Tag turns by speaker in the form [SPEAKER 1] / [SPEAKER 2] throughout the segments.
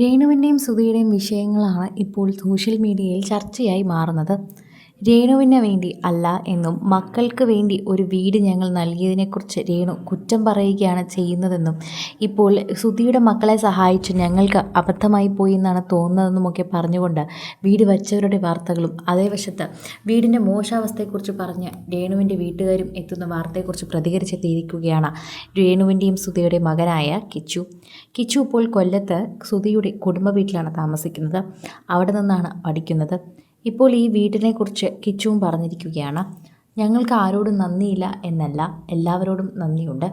[SPEAKER 1] രേണുവിന്റെയും സുധിയുടെയും വിഷയങ്ങളാണ് ഇപ്പോൾ സോഷ്യൽ മീഡിയയിൽ ചർച്ചയായി മാറുന്നത്. രേണുവിന് വേണ്ടി അല്ല എന്നും മക്കൾക്ക് വേണ്ടി ഒരു വീട് ഞങ്ങൾ നൽകിയതിനെക്കുറിച്ച് രേണു കുറ്റം പറയുകയാണ് ചെയ്യുന്നതെന്നും ഇപ്പോൾ സുധിയുടെ മക്കളെ സഹായിച്ച് ഞങ്ങൾക്ക് അബദ്ധമായി പോയി എന്നാണ് തോന്നുന്നതെന്നുമൊക്കെ പറഞ്ഞുകൊണ്ട് വീട് വച്ചവരുടെ വാർത്തകളും അതേ വശത്ത് വീടിന്റെ മോശാവസ്ഥയെക്കുറിച്ച് പറഞ്ഞ് രേണുവിന്റെ വീട്ടുകാരും എത്തുന്ന വാർത്തയെക്കുറിച്ച് പ്രതികരിച്ചെത്തിയിരിക്കുകയാണ് രേണുവിന്റെയും സുധിയുടെ മകനായ കിച്ചു. കിച്ചു ഇപ്പോൾ കൊല്ലത്ത് സുധിയുടെ കുടുംബ വീട്ടിലാണ് താമസിക്കുന്നത്. അവിടെ നിന്നാണ് പഠിക്കുന്നത്. ഇപ്പോൾ ഈ വീടിനെക്കുറിച്ച് കിച്ചുവും പറഞ്ഞിരിക്കുകയാണ്. ഞങ്ങൾക്ക് ആരോടും നന്ദിയില്ല എന്നല്ല എല്ലാവരോടും നന്ദിയുണ്ട്.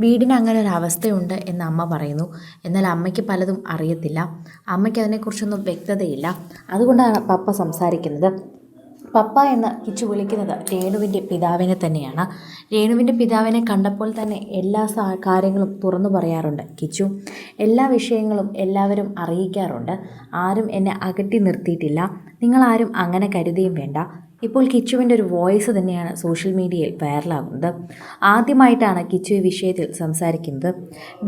[SPEAKER 1] വീടിന് അങ്ങനെ ഒരു അവസ്ഥയുണ്ട് എന്ന് അമ്മ പറയുന്നു. എന്നാൽ അമ്മയ്ക്ക് പലതും അറിയത്തില്ല. അമ്മയ്ക്ക് അതിനെക്കുറിച്ചൊന്നും വ്യക്തതയില്ല. അതുകൊണ്ടാണ് പപ്പ സംസാരിക്കുന്നത്. പപ്പ എന്ന് കിച്ചു വിളിക്കുന്നത് രേണുവിന്റെ പിതാവിനെ തന്നെയാണ്. രേണുവിന്റെ പിതാവിനെ കണ്ടപ്പോൾ തന്നെ എല്ലാ കാര്യങ്ങളും തുറന്നു പറയാറുണ്ട്. കിച്ചു എല്ലാ വിഷയങ്ങളും എല്ലാവരും അറിയിക്കാറുണ്ട്. ആരും എന്നെ അകറ്റി നിർത്തിയിട്ടില്ല. നിങ്ങളാരും അങ്ങനെ കരുതിയും വേണ്ട. ഇപ്പോൾ കിച്ചുവിന്റെ ഒരു വോയിസ് തന്നെയാണ് സോഷ്യൽ മീഡിയയിൽ വൈറലാകുന്നത്. ആദ്യമായിട്ടാണ് കിച്ചു ഈ വിഷയത്തിൽ സംസാരിക്കുന്നത്.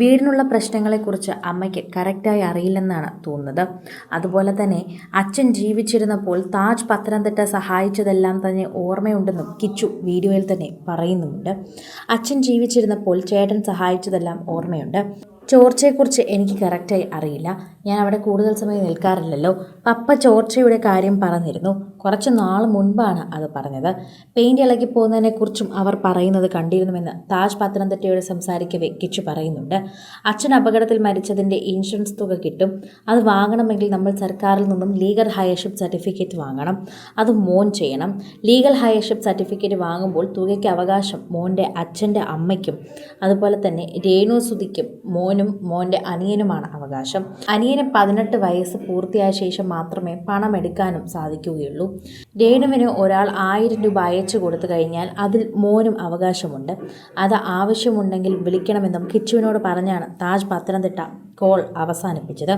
[SPEAKER 1] വീടിനുള്ള പ്രശ്നങ്ങളെക്കുറിച്ച് അമ്മയ്ക്ക് കറക്റ്റായി അറിയില്ലെന്നാണ് തോന്നുന്നത്. അതുപോലെ തന്നെ അച്ഛൻ ജീവിച്ചിരുന്നപ്പോൾ താജ് പത്തനംതിട്ട സഹായിച്ചതെല്ലാം തന്നെ ഓർമ്മയുണ്ടെന്നും കിച്ചു വീഡിയോയിൽ തന്നെ പറയുന്നുമുണ്ട്. അച്ഛൻ ജീവിച്ചിരുന്നപ്പോൾ ചേട്ടൻ സഹായിച്ചതെല്ലാം ഓർമ്മയുണ്ട്. ചോർച്ചയെക്കുറിച്ച് എനിക്ക് കറക്റ്റായി അറിയില്ല. ഞാൻ അവിടെ കൂടുതൽ സമയം നിൽക്കാറില്ലല്ലോ. പപ്പ ചോർച്ചയുടെ കാര്യം പറഞ്ഞിരുന്നു. കുറച്ച് നാൾ മുൻപാണ് അത് പറഞ്ഞത്. പെയിന്റ് ഇളകി പോകുന്നതിനെക്കുറിച്ചും അവർ പറയുന്നത് കണ്ടിരുന്നുവെന്ന് താജ് പത്തനംതിട്ടയോട് സംസാരിക്കവേ കിച്ചു പറയുന്നുണ്ട്. അച്ഛൻ അപകടത്തിൽ മരിച്ചതിന്റെ ഇൻഷുറൻസ് തുക കിട്ടും. അത് വാങ്ങണമെങ്കിൽ നമ്മൾ സർക്കാരിൽ നിന്നും ലീഗൽ ഹയർഷിപ്പ് സർട്ടിഫിക്കറ്റ് വാങ്ങണം. അത് മോൻ ചെയ്യണം. ലീഗൽ ഹയർഷിപ്പ് സർട്ടിഫിക്കറ്റ് വാങ്ങുമ്പോൾ തുകയ്ക്ക് അവകാശം മോന്റെ അച്ഛന്റെ അമ്മയ്ക്കും. അതുപോലെ തന്നെ രേണു സുതിക്കും സുധിക്കും മോനും മോന്റെ അനിയനുമാണ് അവകാശം. അനിയന് പതിനെട്ട് വയസ്സ് പൂർത്തിയായ ശേഷം മാത്രമേ പണം എടുക്കാനും സാധിക്കുകയുള്ളൂ. രേണുവിന് ഒരാൾ ആയിരം രൂപ അയച്ചു കൊടുത്തു കഴിഞ്ഞാൽ അതിൽ മോനും അവകാശമുണ്ട്. അത് ആവശ്യമുണ്ടെങ്കിൽ വിളിക്കണമെന്നും കിച്ചുവിനോട് പറഞ്ഞാണ് താജ് പത്തനംതിട്ട കോൾ അവസാനിപ്പിച്ചത്.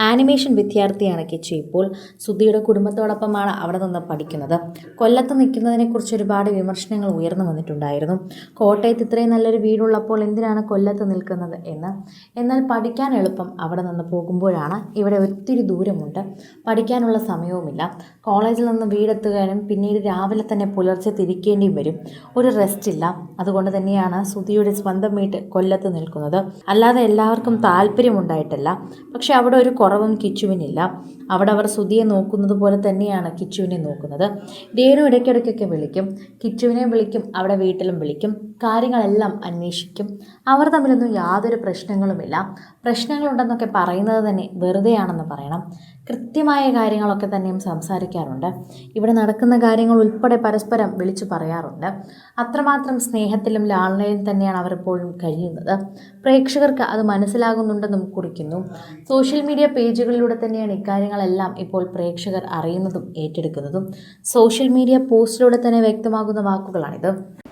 [SPEAKER 1] ആനിമേഷൻ വിദ്യാർത്ഥിയാണ് കിച്ചു ഇപ്പോൾ. സുധിയുടെ കുടുംബത്തോടൊപ്പമാണ് അവിടെ നിന്ന് പഠിക്കുന്നത്. കൊല്ലത്ത് നിൽക്കുന്നതിനെക്കുറിച്ച് ഒരുപാട് വിമർശനങ്ങൾ ഉയർന്നു വന്നിട്ടുണ്ടായിരുന്നു. കോട്ടയത്ത് ഇത്രയും നല്ലൊരു വീടുള്ളപ്പോൾ എന്തിനാണ് കൊല്ലത്ത് നിൽക്കുന്നത് എന്ന്? എന്നാൽ പഠിക്കാൻ എളുപ്പം അവിടെ നിന്ന് പോകുമ്പോഴാണ് ഇവിടെ ഒത്തിരി ദൂരമുണ്ട്. പഠിക്കാനുള്ള സമയവുമില്ല. കോളേജിൽ നിന്ന് വീടെത്തുകാനും പിന്നീട് രാവിലെ തന്നെ പുലർച്ചെ തിരിക്കേണ്ടിയും വരും. ഒരു റെസ്റ്റ് ഇല്ല. അതുകൊണ്ട് തന്നെയാണ് സുധിയുടെ സ്വന്തം വീട്ട് കൊല്ലത്ത് നിൽക്കുന്നത്. അല്ലാതെ എല്ലാവർക്കും താല്പര്യമുണ്ടായിട്ടല്ല പക്ഷെ അവിടെ ഒരു കുറവും കിച്ചുവിനില്ല. അവിടെ അവർ സുധിയെ നോക്കുന്നത് പോലെ തന്നെയാണ് കിച്ചുവിനെ നോക്കുന്നത്. രേണു ഇടയ്ക്കിടയ്ക്കൊക്കെ വിളിക്കും. കിച്ചുവിനെ വിളിക്കും. അവിടെ വീട്ടിലും വിളിക്കും. കാര്യങ്ങളെല്ലാം അന്വേഷിക്കും. അവർ തമ്മിലൊന്നും യാതൊരു പ്രശ്നങ്ങളുമില്ല. പ്രശ്നങ്ങളുണ്ടെന്നൊക്കെ പറയുന്നത് തന്നെ വെറുതെയാണെന്ന് പറയണം. കൃത്യമായ കാര്യങ്ങളൊക്കെ തന്നെയും സംസാരിക്കാറുണ്ട്. ഇവിടെ നടക്കുന്ന കാര്യങ്ങൾ ഉൾപ്പെടെ പരസ്പരം വിളിച്ചു പറയാറുണ്ട്. അത്രമാത്രം സ്നേഹത്തിലും ലാളനയിലും തന്നെയാണ് അവർ എപ്പോഴും കഴിയുന്നത്. പ്രേക്ഷകർക്ക് അത് മനസ്സിലാകുന്നുണ്ടെന്നും കുറിക്കുന്നു. സോഷ്യൽ മീഡിയ പേജുകളിലൂടെ തന്നെയാണ് ഇക്കാര്യങ്ങളെല്ലാം ഇപ്പോൾ പ്രേക്ഷകർ അറിയുന്നതും ഏറ്റെടുക്കുന്നതും. സോഷ്യൽ മീഡിയ പോസ്റ്റിലൂടെ തന്നെ വ്യക്തമാകുന്ന വാക്കുകളാണിത്.